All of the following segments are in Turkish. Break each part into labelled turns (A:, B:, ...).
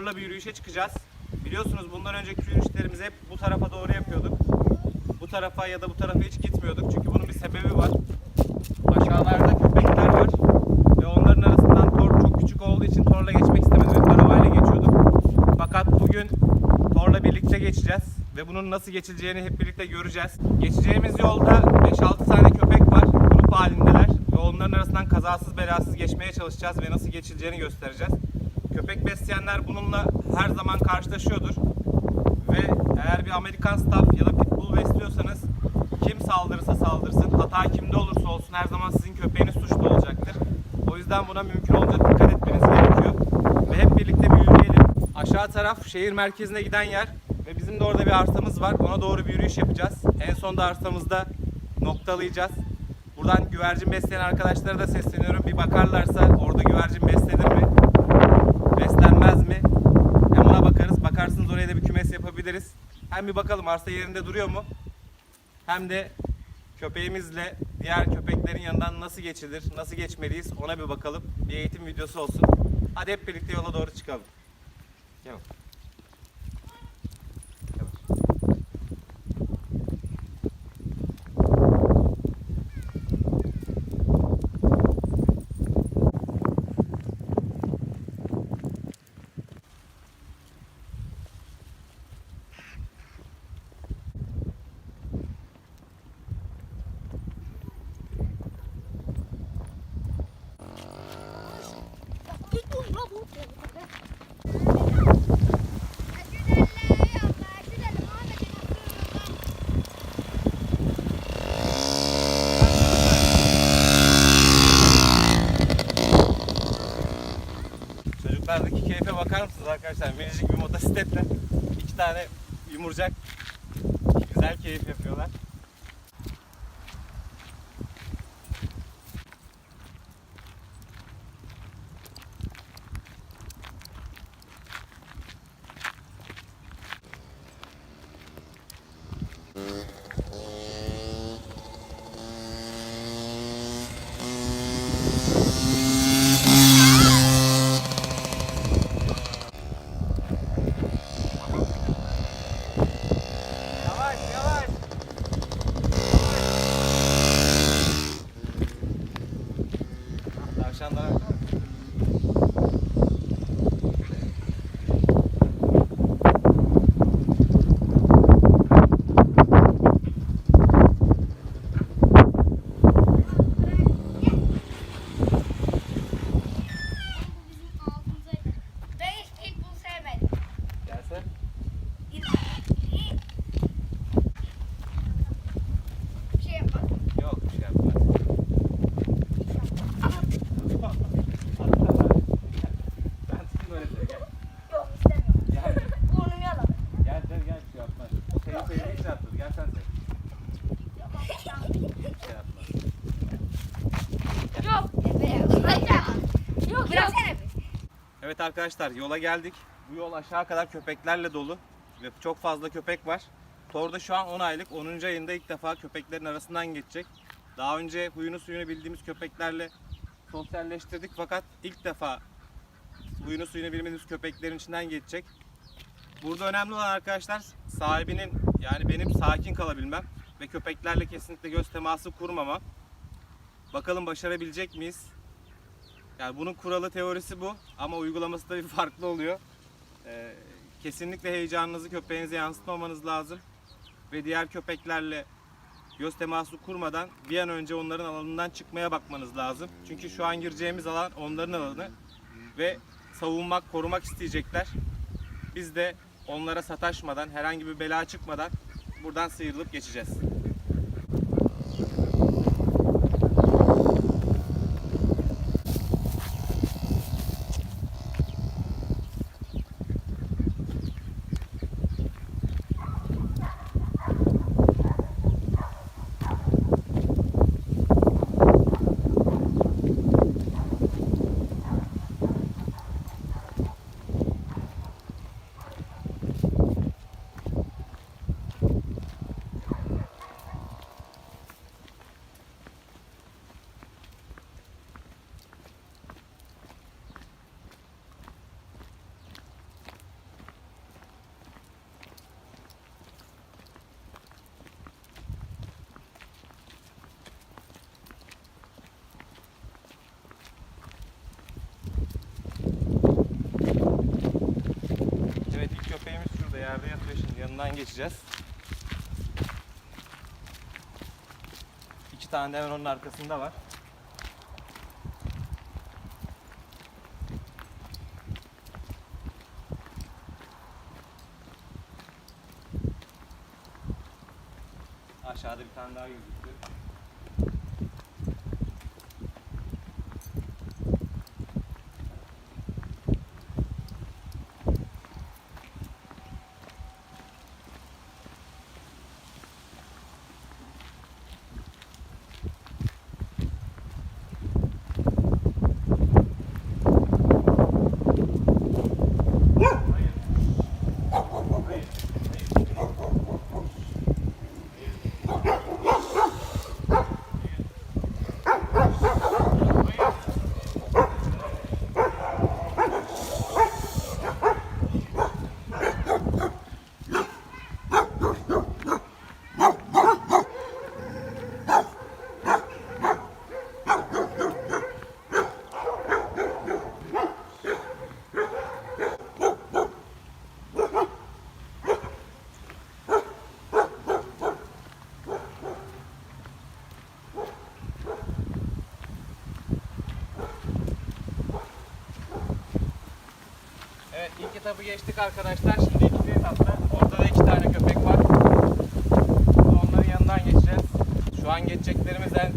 A: torla bir yürüyüşe çıkacağız. Biliyorsunuz bundan önceki yürüyüşlerimizi hep bu tarafa doğru yapıyorduk. Bu tarafa ya da bu tarafa hiç gitmiyorduk. Çünkü bunun bir sebebi var. Aşağılarda köpekler var. Ve onların arasından tor çok küçük olduğu için torla geçmek istemedim. Hep arabayla geçiyorduk. Fakat bugün torla birlikte geçeceğiz. Ve bunun nasıl geçileceğini hep birlikte göreceğiz. Geçeceğimiz yolda 5-6 tane köpek var. Grup halindeler. Ve onların arasından kazasız belasız geçmeye çalışacağız ve nasıl geçileceğini göstereceğiz. Besleyenler bununla her zaman karşılaşıyordur. Ve eğer bir Amerikan staff ya da pitbull besliyorsanız kim saldırırsa saldırsın, hata kimde olursa olsun her zaman sizin köpeğiniz suçlu olacaktır. O yüzden buna mümkün olduğunca dikkat etmeniz gerekiyor. Ve hep birlikte bir yürüyelim. Aşağı taraf şehir merkezine giden yer ve bizim de orada bir arsamız var. Ona doğru bir yürüyüş yapacağız. En son da arsamızda noktalayacağız. Buradan güvercin besleyen arkadaşlara da sesleniyorum. Bir bakarlarsa orada güvercin beslenir mi? Beslenmez mi? Hem ona bakarız. Bakarsınız oraya da bir yapabiliriz. Hem bir bakalım arsa yerinde duruyor mu? Hem de köpeğimizle diğer köpeklerin yanından nasıl geçilir, nasıl geçmeliyiz ona bir bakalım. Bir eğitim videosu olsun. Hadi hep birlikte yola doğru çıkalım. Gel bakar mısınız arkadaşlar? Minicik bir motosikletle iki tane yumurcak güzel keyif yapıyorlar. Evet arkadaşlar yola geldik. Bu yol aşağı kadar köpeklerle dolu ve çok fazla köpek var. Torda şu an 10 aylık. 10. ayında ilk defa köpeklerin arasından geçecek. Daha önce huyunu suyunu bildiğimiz köpeklerle sosyalleştirdik fakat ilk defa huyunu suyunu bilmediğimiz köpeklerin içinden geçecek. Burada önemli olan arkadaşlar sahibinin yani benim sakin kalabilmem ve köpeklerle kesinlikle göz teması kurmamam. Bakalım başarabilecek miyiz? Yani bunun kuralı teorisi bu ama uygulaması da bir farklı oluyor. Ee, kesinlikle heyecanınızı köpeğinize yansıtmamanız lazım. Ve diğer köpeklerle göz teması kurmadan bir an önce onların alanından çıkmaya bakmanız lazım. Çünkü şu an gireceğimiz alan onların alanı ve savunmak, korumak isteyecekler. Biz de onlara sataşmadan, herhangi bir bela çıkmadan buradan sıyrılıp geçeceğiz. Yanından geçeceğiz. İki tane de hemen onun arkasında var. Aşağıda bir tane daha gözüktü. Evet ilk etabı geçtik arkadaşlar. Şimdi ikinci etapta. Orada da iki tane köpek var. Onların yanından geçeceğiz. Şu an geçeceklerimiz en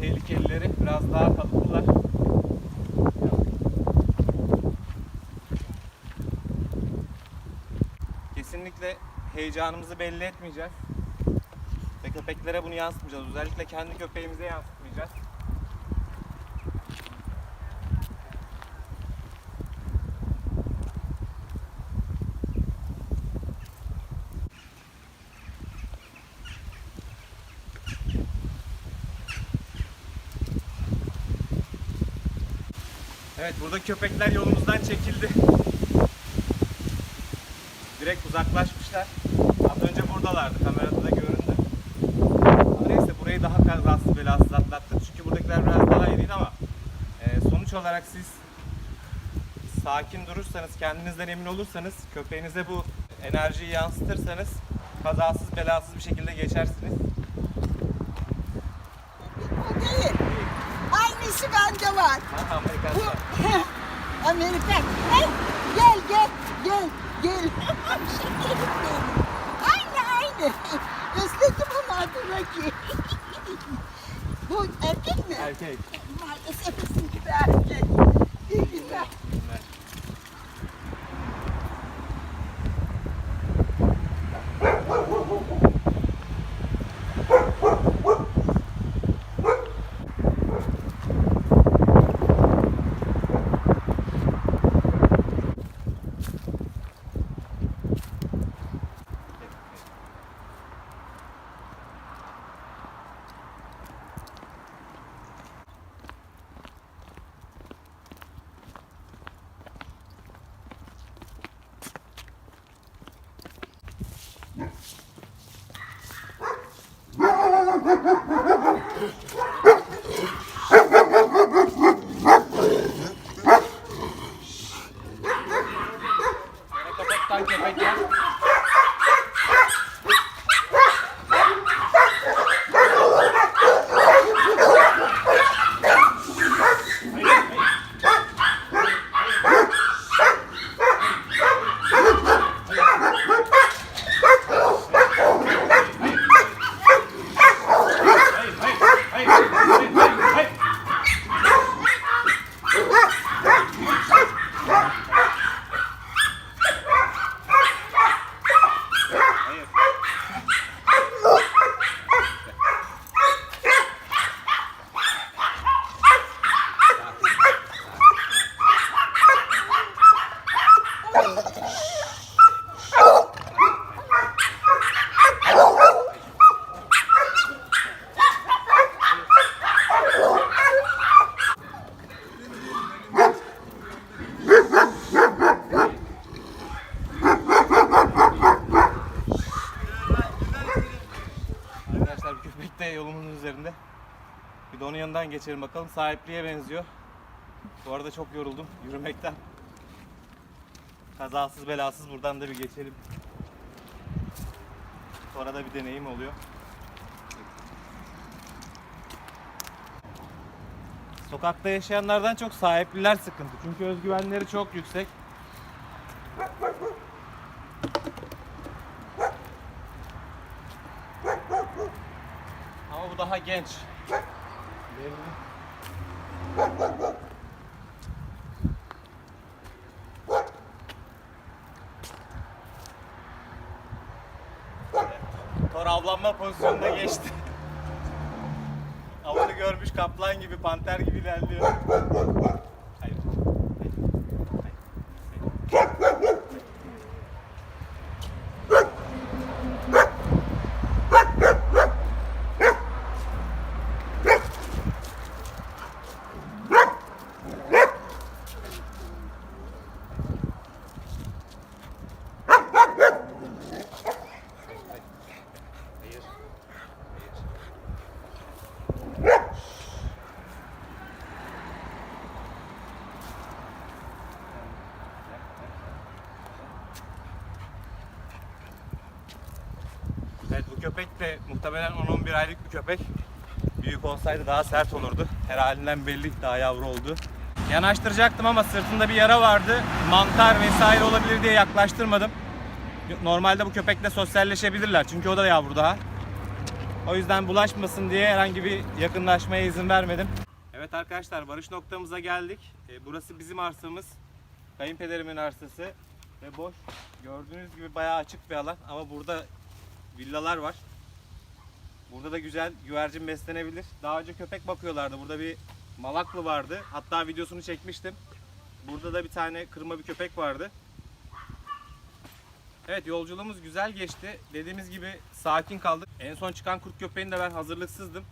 A: tehlikelileri. Biraz daha kalıplılar. Kesinlikle heyecanımızı belli etmeyeceğiz. Ve köpeklere bunu yansıtmayacağız. Özellikle kendi köpeğimize yansıtmayacağız. Evet burada köpekler yolumuzdan çekildi. Direkt uzaklaşmışlar. Az önce buradalardı. Kamerada da göründü. Neyse burayı daha kazasız belasız atlattık. Çünkü buradakiler biraz daha iyiydi ama e, sonuç olarak siz sakin durursanız, kendinizden emin olursanız, köpeğinize bu enerjiyi yansıtırsanız kazasız belasız bir şekilde geçersiniz.
B: O değil. Aynısı bende var. Bu. Amerikan. Hey, gel gel gel gel. Şekerim benim. Aynı aynı. Özledim onu adına ki. Bu erkek mi?
A: Erkek. Arkadaşlar bir köpek de yolumun üzerinde. Bir de onun yanından geçelim bakalım. Sahipliğe benziyor. Bu arada çok yoruldum yürümekten. Kazasız belasız buradan da bir geçelim. Sonra da bir deneyim oluyor. Sokakta yaşayanlardan çok sahipliler sıkıntı. Çünkü özgüvenleri çok yüksek. Ama bu daha genç. Belli. Avlanma pozisyonuna geçti. Avını görmüş kaplan gibi, panter gibi ilerliyor. Evet bu köpek de muhtemelen 10-11 aylık bir köpek. Büyük olsaydı daha sert olurdu. Her halinden belli daha yavru oldu. Yanaştıracaktım ama sırtında bir yara vardı. Mantar vesaire olabilir diye yaklaştırmadım. Normalde bu köpekle sosyalleşebilirler çünkü o da yavru daha. O yüzden bulaşmasın diye herhangi bir yakınlaşmaya izin vermedim. Evet arkadaşlar varış noktamıza geldik. E, burası bizim arsamız. Kayınpederimin arsası. Ve boş. Gördüğünüz gibi bayağı açık bir alan ama burada villalar var. Burada da güzel güvercin beslenebilir. Daha önce köpek bakıyorlardı. Burada bir malaklı vardı. Hatta videosunu çekmiştim. Burada da bir tane kırma bir köpek vardı. Evet yolculuğumuz güzel geçti. Dediğimiz gibi sakin kaldık. En son çıkan kurt köpeğinde ben hazırlıksızdım.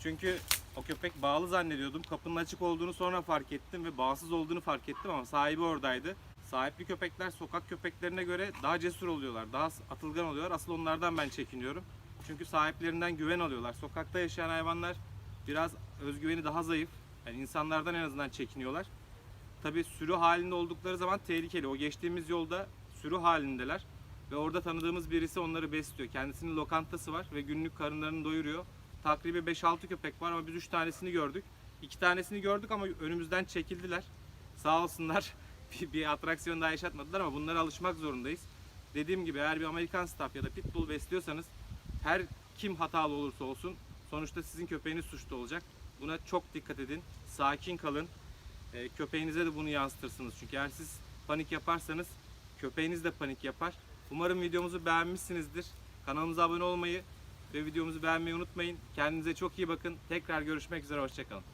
A: Çünkü o köpek bağlı zannediyordum. Kapının açık olduğunu sonra fark ettim ve bağımsız olduğunu fark ettim ama sahibi oradaydı. Sahipli köpekler sokak köpeklerine göre daha cesur oluyorlar, daha atılgan oluyorlar. Asıl onlardan ben çekiniyorum. Çünkü sahiplerinden güven alıyorlar. Sokakta yaşayan hayvanlar biraz özgüveni daha zayıf. Yani insanlardan en azından çekiniyorlar. Tabii sürü halinde oldukları zaman tehlikeli. O geçtiğimiz yolda sürü halindeler. Ve orada tanıdığımız birisi onları besliyor. Kendisinin lokantası var ve günlük karınlarını doyuruyor. Takribi 5-6 köpek var ama biz 3 tanesini gördük. 2 tanesini gördük ama önümüzden çekildiler. Sağ olsunlar bir, bir atraksiyon daha yaşatmadılar ama bunlara alışmak zorundayız. Dediğim gibi eğer bir Amerikan Staff ya da Pitbull besliyorsanız her kim hatalı olursa olsun sonuçta sizin köpeğiniz suçlu olacak. Buna çok dikkat edin. Sakin kalın. E, köpeğinize de bunu yansıtırsınız. Çünkü eğer siz panik yaparsanız köpeğiniz de panik yapar. Umarım videomuzu beğenmişsinizdir. Kanalımıza abone olmayı ve videomuzu beğenmeyi unutmayın. Kendinize çok iyi bakın. Tekrar görüşmek üzere. Hoşçakalın.